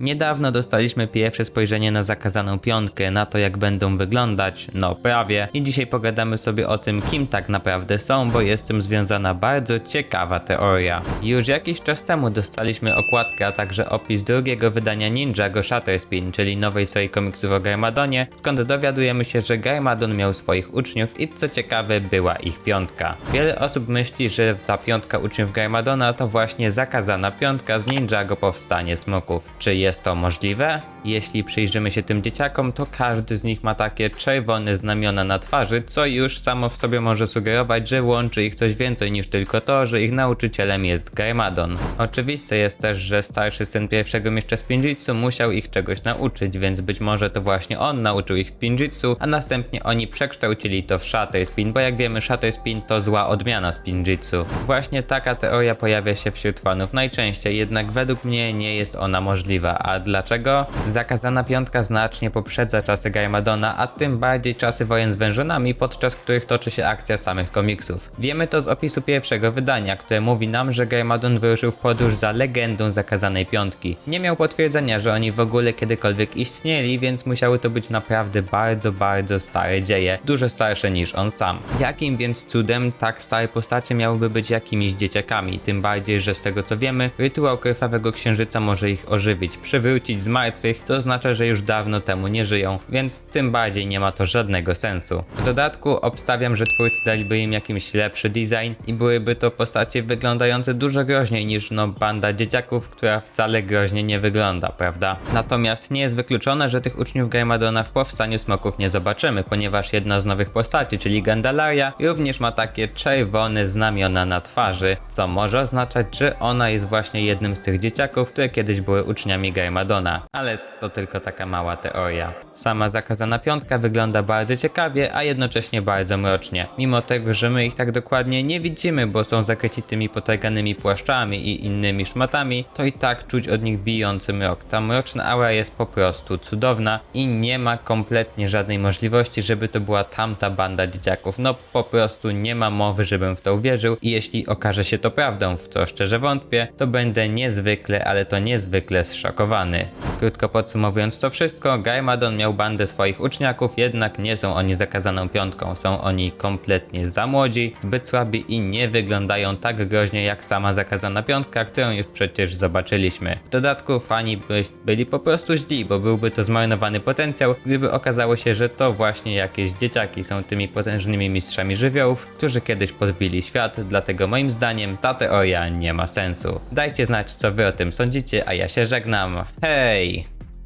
Niedawno dostaliśmy pierwsze spojrzenie na zakazaną piątkę, na to jak będą wyglądać, no prawie. I dzisiaj pogadamy sobie o tym, kim tak naprawdę są, bo jest tym związana bardzo ciekawa teoria. Już jakiś czas temu dostaliśmy okładkę, a także opis drugiego wydania Ninjago Shutter Spin, czyli nowej serii komiksów o Garmadonie, skąd dowiadujemy się, że Garmadon miał swoich uczniów i co ciekawe była ich piątka. Wiele osób myśli, że ta piątka uczniów Garmadona to właśnie zakazana piątka z Ninjago Powstanie Smoków. Czy jest to możliwe? Jeśli przyjrzymy się tym dzieciakom, to każdy z nich ma takie czerwone znamiona na twarzy, co już samo w sobie może sugerować, że łączy ich coś więcej niż tylko to, że ich nauczycielem jest Garmadon. Oczywiste jest też, że starszy syn pierwszego mistrza Spinjitsu musiał ich czegoś nauczyć, więc być może to właśnie on nauczył ich Spinjitsu, a następnie oni przekształcili to w Shatter Spin, bo jak wiemy Shatter Spin to zła odmiana Spinjitsu. Właśnie taka teoria pojawia się wśród fanów najczęściej, jednak według mnie nie jest ona możliwa. A dlaczego? Zakazana piątka znacznie poprzedza czasy Garmadona, a tym bardziej czasy wojen z wężonami, podczas których toczy się akcja samych komiksów. Wiemy to z opisu pierwszego wydania, które mówi nam, że Garmadon wyruszył w podróż za legendą zakazanej piątki. Nie miał potwierdzenia, że oni w ogóle kiedykolwiek istnieli, więc musiały to być naprawdę bardzo, bardzo stare dzieje, dużo starsze niż on sam. Jakim więc cudem tak stare postacie miałyby być jakimiś dzieciakami? Tym bardziej, że z tego co wiemy, rytuał krwawego księżyca może ich ożywić, przywrócić z martwych, to oznacza, że już dawno temu nie żyją, więc tym bardziej nie ma to żadnego sensu. W dodatku obstawiam, że twórcy daliby im jakimś lepszy design i byłyby to postacie wyglądające dużo groźniej niż no banda dzieciaków, która wcale groźnie nie wygląda, prawda? Natomiast nie jest wykluczone, że tych uczniów Garmadona w Powstaniu Smoków nie zobaczymy, ponieważ jedna z nowych postaci, czyli Gandalaria, również ma takie czerwone znamiona na twarzy, co może oznaczać, że ona jest właśnie jednym z tych dzieciaków, które kiedyś były uczniami Garmadona. Ale to tylko taka mała teoria. Sama zakazana piątka wygląda bardzo ciekawie, a jednocześnie bardzo mrocznie. Mimo tego, że my ich tak dokładnie nie widzimy, bo są zakryci tymi potarganymi płaszczami i innymi szmatami, to i tak czuć od nich bijący mrok. Ta mroczna aura jest po prostu cudowna i nie ma kompletnie żadnej możliwości, żeby to była tamta banda dzieciaków. No po prostu nie ma mowy, żebym w to uwierzył i jeśli okaże się to prawdą, w co szczerze wątpię, to będę niezwykle, ale to niezwykle zszokowany zaatakowany. Krótko podsumowując to wszystko, Garmadon miał bandę swoich uczniaków, jednak nie są oni zakazaną piątką. Są oni kompletnie za młodzi, zbyt słabi i nie wyglądają tak groźnie jak sama zakazana piątka, którą już przecież zobaczyliśmy. W dodatku fani by, byli po prostu źli, bo byłby to zmarnowany potencjał, gdyby okazało się, że to właśnie jakieś dzieciaki są tymi potężnymi mistrzami żywiołów, którzy kiedyś podbili świat, dlatego moim zdaniem ta teoria nie ma sensu. Dajcie znać co wy o tym sądzicie, a ja się żegnam. Hej! way